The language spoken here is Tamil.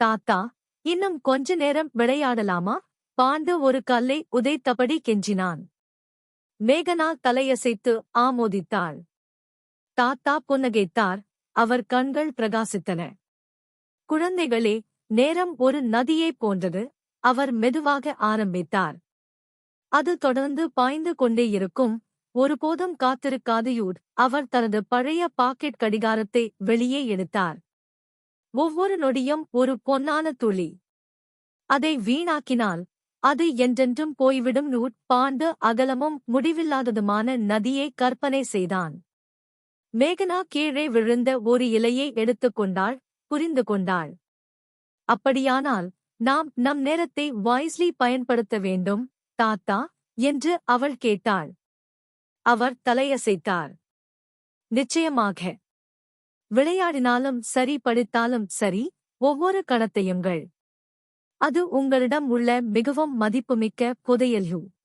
தாத்தா இன்னும் கொஞ்ச நேரம் விளையாடலாமா? பாண்டு ஒரு கல்லை உதைத்தபடி கெஞ்சினான். மேகனா தலையசைத்து ஆமோதித்தாள். தாத்தா புன்னகைத்தார் அவர் கண்கள் பிரகாசித்தன. குழந்தைகளே நேரம் ஒரு நதியைப் போன்றது அவர் மெதுவாக ஆரம்பித்தார். அது தொடர்ந்து பாய்ந்து கொண்டே இருக்கும் ஒருபோதும் காத்திருக்காத யூட் அவர் தனது பழைய பாக்கெட் கடிகாரத்தை வெளியே எடுத்தார். ஒவ்வொரு நொடியும் ஒரு பொன்னான துளி. அதை வீணாக்கினால் அது என்றென்றும் போய்விடும். நூட்பாண்டு அகலமும் முடிவில்லாததுமான நதியை கற்பனை செய்தான். மேகனா கீழே விழுந்த ஒரு இலையை எடுத்துக்கொண்டாள் புரிந்து கொண்டாள். அப்படியானால் நாம் நம் நேரத்தை வாய்ஸ்லி பயன்படுத்த வேண்டும் தாத்தா என்று அவள் கேட்டாள். அவர் தலையசைத்தார். நிச்சயமாக. விளையாடினாலும் சரி படித்தாலும் சரி ஒவ்வொரு கணத்தையுங்கள் அது உங்களிடம் உள்ள மிகவும் மதிப்புமிக்க புதையல்யூ